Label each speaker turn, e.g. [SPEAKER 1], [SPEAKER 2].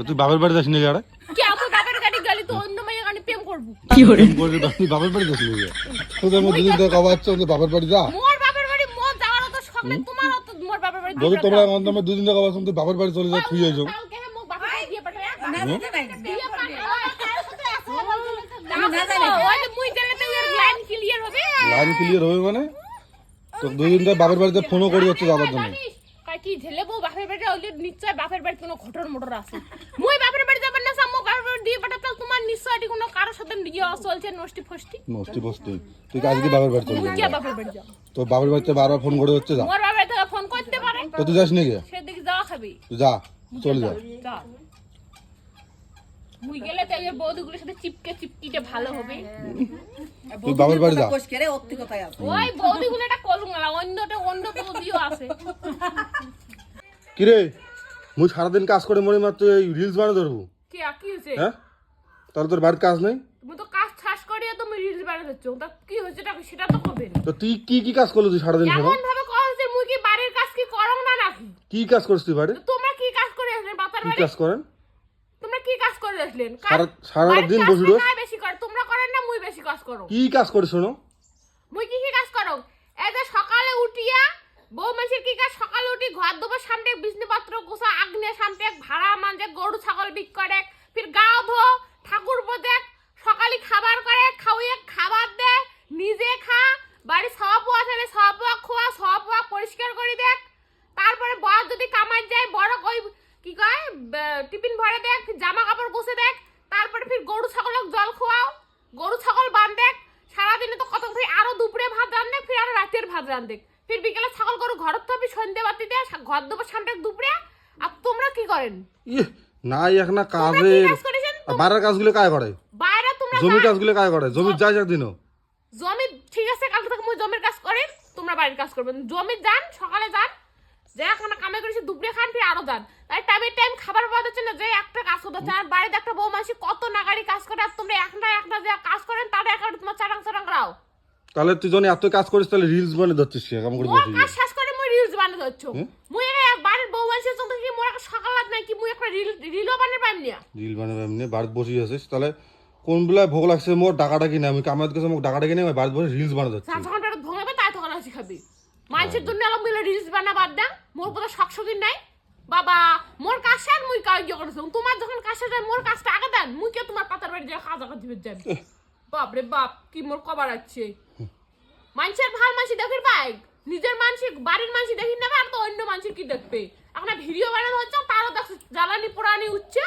[SPEAKER 1] তুই বাপের বাড়ি যাস নাকি আরে
[SPEAKER 2] কি আমার বাপের গাড়ি গেলি তো অন্য মেয়ে গাড়ি প্রেম করব কি করব
[SPEAKER 1] তুই বাপের বাড়ি যাস নাকি
[SPEAKER 3] তোদের মধ্যে দুদিন ধরে কবা হচ্ছে বাপের বাড়ি যা
[SPEAKER 2] মোর বাপের বাড়ি মোর যাওয়ার তো নেই তোমার অত মোর বাপের বাড়ি
[SPEAKER 3] যদি তোমরা আমার নামে দুদিন ধরে কবা হচ্ছে আমাদের বাপের বাড়ি চলে যা তুই
[SPEAKER 2] হ্যাঁ যে তো এর লাইন ক্লিয়ার হবে
[SPEAKER 3] লাইন ক্লিয়ার হবে মানে তো দুদিন ধরে বাপের বাড়িতে ফোনও করি হচ্ছে যাবার জন্য
[SPEAKER 2] কি ঝেলে বউ বাপের বাড়ি হইলে নিশ্চয় বাপের বাড়ি কোনো ঘটর মোটর আছে। মুই বাপের বাড়ি যাবার না সামো বাপের বাড়ি দিয়ে পাঠাতে তোমার নিশ্চয় এটি কোনো কারও সাথে নিয়ে চলছে নষ্টি ফষ্টি?
[SPEAKER 3] নষ্টি ফষ্টি। তুই আজকে বাপের বাড়ি চলে যা
[SPEAKER 2] কে বাপের বাড়ি যা
[SPEAKER 3] তো বাপের বাড়িতে বারবার ফোন করে হচ্ছে যা।
[SPEAKER 2] মোর বাপের থেকে ফোন করতে পারে।
[SPEAKER 3] তো তুই যাস নাকি
[SPEAKER 2] সেদিকে যাওয়া খাবি।
[SPEAKER 3] তুই যা চলে যা।
[SPEAKER 2] যা। মুই গেলে তো এই বৌদিগুলোর সাথে চিপকে চিপকিটা ভালো হবে।
[SPEAKER 3] তুই বাপের বাড়ি যা
[SPEAKER 4] কোষ করে অতি কথাই আছে।
[SPEAKER 2] ওই বৌদিগুলো একটা কলুম অন্যটা অন্য বৌদিও আছে।
[SPEAKER 3] কিরে মুই সারাদিন কাজ করে মনে মাত্র এই রিলস বানিয়ে ধরবো।
[SPEAKER 2] কি কি
[SPEAKER 3] হ্যাঁ? তাহলে তোর বাড়ির কাজ নেই?
[SPEAKER 2] তুমি তো কাজ ছাস করিয়ে তুমি রিলস বানাচ্ছ তা কি সেটা তো হবে
[SPEAKER 3] তো তুই কি কি কাজ করলি তুই সারাদিন
[SPEAKER 2] ভাবে মুই কি বাড়ির কাজ কি করো না নাকি?
[SPEAKER 3] কি কাজ করছিস তুই বাড়ি
[SPEAKER 2] তোমরা কি কাজ করে
[SPEAKER 3] কি
[SPEAKER 2] বাড়ি?
[SPEAKER 3] কাজ করেন?
[SPEAKER 2] কাজ-
[SPEAKER 3] সারা- দিন বসে
[SPEAKER 2] নাই বেশি করে? তোমরা করেন না মুই বেশি কাজ করো
[SPEAKER 3] কি কাজ
[SPEAKER 2] মুই কি কি কাজ করো এই যে সকালে উঠিয়া বউ মানুষের কি কাজ? সকালে উঠি ঘর দেবো সামনে বিষ্ণুপত্র গোসা আগ্নে সামনে ভাড়া মানজে গরু ছাগল বিক করে ফির গাও ধো ঠাকুর দেখ সকালে খাবার করে খাওয়িয়ে খাবার দে নিজে খা বাড়ি সব পোয়া থাকলে সব পোয়া সব পোয়া পরিষ্কার করে দেখ তারপরে বর যদি কামাই যায় বড় ওই কি কয় বে- টিফিন ভরে দেখ ফির জামা কাপড় গুছে দেখ তারপরে ফির গরু ছাগলক জল খোয়াও গরু ছাগল বান দেখ সারাদিনে তো কত ফির আরও দুপুরে ভাত রান্ধে ফির আরও রাতের ভাত রান্ধে ফির বিকেলে ছাগল গরু ঘর থাকবি সন্ধ্যে বাতি দে সা- ঘর দেবো সামনে দুপুরে আর তোমরা কি করেন?
[SPEAKER 3] ইয়ে নাই এখন
[SPEAKER 2] তোমরা কি
[SPEAKER 3] কাজের।
[SPEAKER 2] কাজ
[SPEAKER 3] বাড়ার কাজগুলো কাজ করে?
[SPEAKER 2] বাইরে তোমরা
[SPEAKER 3] জমি
[SPEAKER 2] যা-
[SPEAKER 3] কাজগুলো কাজ করে? জমি যাই একদিনও
[SPEAKER 2] জমি ঠিক আছে কালকে থেকে মুই জমির কাজ করেন তোমরা বাড়ির কাজ করবেন জমি যান সকালে যান যে এখন কামে করেছে দুপুরে খান ফির আরও যান। তাই টাইমে টাইম খাবার পাওয়া না যে একটা কাজ করতে আর বাড়িতে একটা বউ মাসি কত নাগারি কাজ করে আর তোমরা একটা একটা যে কাজ করেন তার একটা তোমার চারাং চারাং রাও।
[SPEAKER 3] তাহলে তুই যখন এত কাজ করিস তাহলে রিলস বানিয়ে ধরছিস কি? কেমন করে বসে
[SPEAKER 2] কাজ শেষ করে মুই রিলস বানিয়ে দিচ্ছ মুই একা বাড়ির বউ মাসির সঙ্গে কি মোর সকাল রাত নাই কি মুই একটা রিল রিলও বানিয়ে পাইম না?
[SPEAKER 3] রিল বানাবে এমনি বাড়িতে বসে আছিস তাহলে কোন বেলায় ভোগ লাগছে মোর ডাকাটা কিনে? আমি কামাত গেছে মোক ডাকাটা কিনে আমি বাড়িতে বসে রিলস বানিয়ে যাচ্ছি
[SPEAKER 2] যখন পেটে ধোঁয়াবে তাই তখন আসি খাবি। মানুষের জন্য আলাম মিলে রিলস বানা বাদ দাও মোর কোনো শখ নাই। বাবা মোর কাজ আর মুই কাজ করেছ তোমার যখন কাজ যায় মোর কাজটা আগে দেন। মুই কে তোমার পাতার বাড়ি যায় খাজা খাতে যাবি? বাপ রে বাপ কি মোর কবার আছে মানুষের ভালো মানুষ দেখির পাই নিজের মানুষ বাড়ির মানুষ দেখি না আর তো অন্য মানুষের কি দেখবে? এখন ভিডিও বানানো হচ্ছে তারও দেখ জ্বালানি পোড়ানি উঠছে।